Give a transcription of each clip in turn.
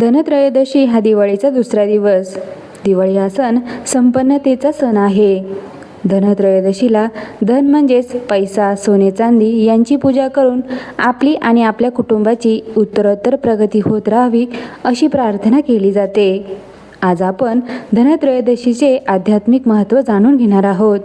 धनत्रयोदशी हा दिवाळीचा दुसरा दिवस. दिवाळी हा सण संपन्नतेचा सण आहे. धनत्रयोदशीला धन म्हणजेच पैसा सोने चांदी यांची पूजा करून आपली आणि आपल्या कुटुंबाची उत्तरोत्तर प्रगती होत राहावी अशी प्रार्थना केली जाते. आज आपण धनत्रयोदशीचे आध्यात्मिक महत्त्व जाणून घेणार आहोत.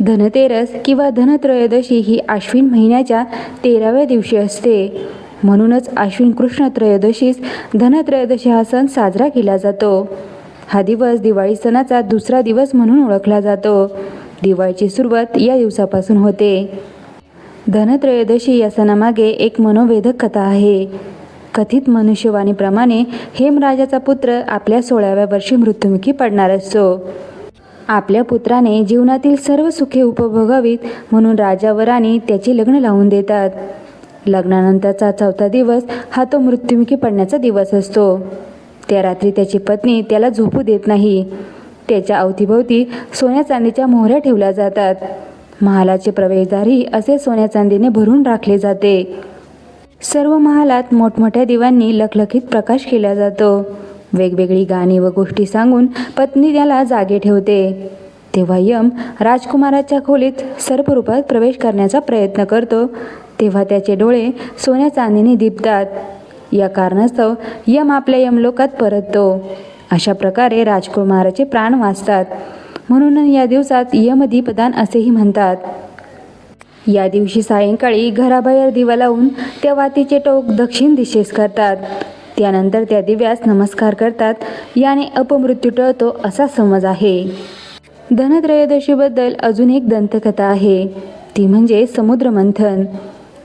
धनतेरस किंवा धनत्रयोदशी ही आश्विन महिन्याच्या तेराव्या दिवशी असते. म्हणूनच आश्विन कृष्ण त्रयोदशीस धनत्रयोदशी हा सण साजरा केला जातो. हा दिवस दिवाळी सणाचा दुसरा दिवस म्हणून ओळखला जातो. दिवाळीची सुरुवात या दिवसापासून होते. धनत्रयोदशी या सणामागे एक मनोवेधक कथा आहे. कथित मनुष्यवाणीप्रमाणे हेमराजाचा पुत्र आपल्या सोळाव्या वर्षी मृत्युमुखी पडणार असतो. आपल्या पुत्राने जीवनातील सर्व सुखे उपभोगावीत म्हणून राजा व राणी त्याचे लग्न लावून देतात. लग्नानंतरचा चौथा दिवस हा तो मृत्युमुखी पडण्याचा दिवस असतो. त्या रात्री त्याची पत्नी त्याला झोपू देत नाही. त्याच्या अवतीभोवती सोन्या चांदीच्या मोहऱ्या ठेवल्या जातात. महालाचे प्रवेशद्वारही असे सोन्या चांदीने भरून राखले जाते. सर्व महालात मोठमोठ्या दिवांनी लखलखीत प्रकाश केला जातो. वेगवेगळी गाणी व गोष्टी सांगून पत्नी त्याला जागे ठेवते. तेव्हा यम राजकुमाराच्या खोलीत सर्परूपात प्रवेश करण्याचा प्रयत्न करतो. तेव्हा त्याचे डोळे सोन्या चांदीने दिपतात. या कारणास्तव यम आपल्या यमलोकात परततो. अशा प्रकारे राजकुमाराचे प्राण वाचतात. म्हणून या दिवसात यमदीपदान असेही म्हणतात. या दिवशी सायंकाळी घराबाहेर दिवा लावून त्या वातीचे टोक दक्षिण दिशेस करतात. त्यानंतर त्या दिव्यास नमस्कार करतात. याने अपमृत्यू टळतो असा समज आहे. धनत्रयोदशीबद्दल अजून एक दंतकथा आहे. ती म्हणजे समुद्रमंथन.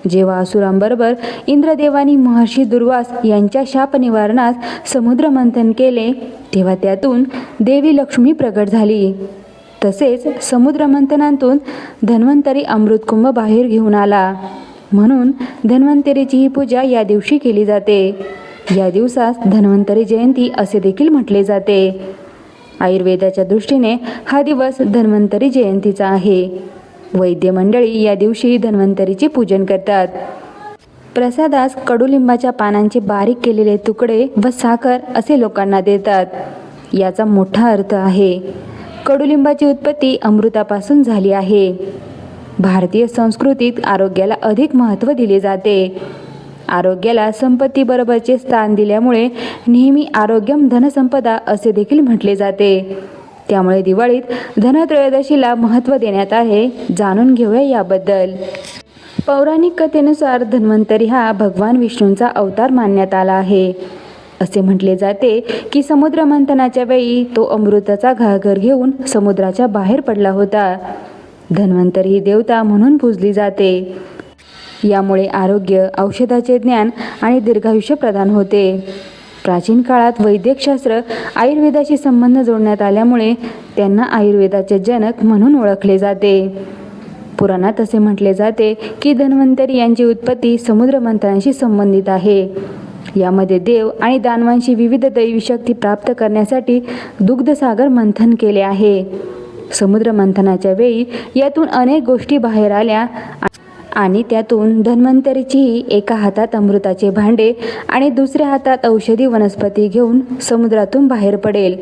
जेव्हा असुरांबरोबर इंद्रदेवानी महर्षी दुर्वास यांच्या शाप निवारणास समुद्रमंथन केले तेव्हा त्यातून देवी लक्ष्मी प्रगट झाली. तसेच समुद्रमंथनातून धन्वंतरी अमृतकुंभ बाहेर घेऊन आला. म्हणून धन्वंतरीची ही पूजा या दिवशी केली जाते. या दिवसास धन्वंतरी जयंती असे देखील म्हटले जाते. आयुर्वेदाच्या दृष्टीने हा दिवस धन्वंतरी जयंतीचा आहे. वैद्य मंडळी या दिवशी धन्वंतरीचे पूजन करतात. प्रसादास कडुलिंबाच्या पानांचे बारीक केलेले तुकडे व साखर असे लोकांना देतात. याचा मोठा अर्थ आहे. कडुलिंबाची उत्पत्ती अमृतापासून झाली आहे. भारतीय संस्कृतीत आरोग्याला अधिक महत्त्व दिले जाते. आरोग्याला संपत्तीबरोबरचे स्थान दिल्यामुळे नेहमी आरोग्यम धनसंपदा असे देखील म्हटले जाते. त्यामुळे दिवाळीत धनत्रयोदशीला महत्त्व देण्यात आहे जाणून घेऊया याबद्दल. पौराणिक कथेनुसार धन्वंतरी हा भगवान विष्णूंचा अवतार मानण्यात आला आहे. असे म्हटले जाते की समुद्र मंथनाच्या वेळी तो अमृताचा घागर घेऊन समुद्राच्या बाहेर पडला होता. धन्वंतरी ही देवता म्हणून पूजली जाते. यामुळे आरोग्य औषधाचे ज्ञान आणि दीर्घायुष्य प्रदान होते. प्राचीन काळात वैद्यकशास्त्र आयुर्वेदाशी संबंध जोडण्यात आल्यामुळे त्यांना आयुर्वेदाचे जनक म्हणून ओळखले जाते. पुराणात असे म्हटले जाते की धन्वंतरी यांची उत्पत्ती समुद्र मंथनाशी संबंधित आहे. यामध्ये देव आणि दानवांशी विविध दैवी शक्ती प्राप्त करण्यासाठी दुग्धसागर मंथन केले आहे. समुद्र मंथनाच्या वेळी यातून अनेक गोष्टी बाहेर आल्या आणि त्यातून धन्वंतरीचीही एका हातात अमृताचे भांडे आणि दुसऱ्या हातात औषधी वनस्पती घेऊन समुद्रातून बाहेर पडेल.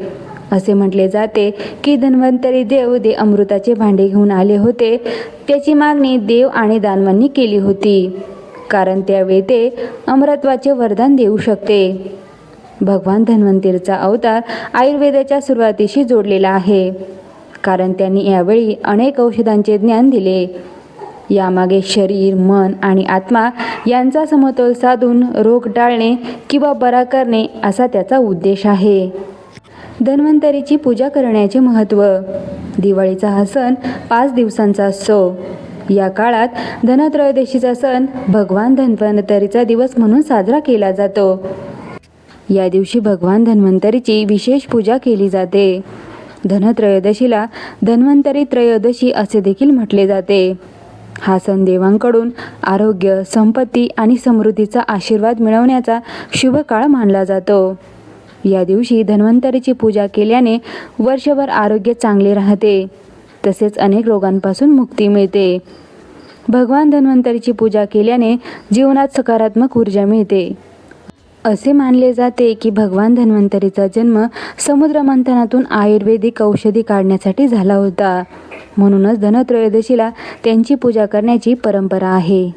असे म्हटले जाते की धन्वंतरी देव दे अमृताचे भांडे घेऊन आले होते. त्याची मागणी देव आणि दानवांनी केली होती. कारण त्यावेळी ते अमरत्वाचे वरदान देऊ शकते. भगवान धन्वंतरीचा अवतार आयुर्वेदाच्या सुरुवातीशी जोडलेला आहे. कारण त्यांनी यावेळी अनेक औषधांचे ज्ञान दिले. यामागे शरीर मन आणि आत्मा यांचा समतोल साधून रोग टाळणे किंवा बरा करणे असा त्याचा उद्देश आहे. धन्वंतरीची पूजा करण्याचे महत्त्व. दिवाळीचा हा सण पाच दिवसांचा असतो. या काळात धनत्रयोदशीचा सण भगवान धन्वंतरीचा दिवस म्हणून साजरा केला जातो. या दिवशी भगवान धन्वंतरीची विशेष पूजा केली जाते. धनत्रयोदशीला धन्वंतरी त्रयोदशी असे देखील म्हटले जाते. हा सण देवांकडून आरोग्य संपत्ती आणि समृद्धीचा आशीर्वाद मिळवण्याचा शुभ काळ मानला जातो. या दिवशी धन्वंतरीची पूजा केल्याने वर्षभर आरोग्य चांगले राहते. तसेच अनेक रोगांपासून मुक्ती मिळते. भगवान धन्वंतरीची पूजा केल्याने जीवनात सकारात्मक ऊर्जा मिळते. असे मानले जाते की भगवान धन्वंतरीचा जन्म समुद्र मंथनातून आयुर्वेदिक औषधी काढण्यासाठी झाला होता. म्हणूनच धनत्रयोदशीला त्यांची पूजा करण्याची परंपरा आहे.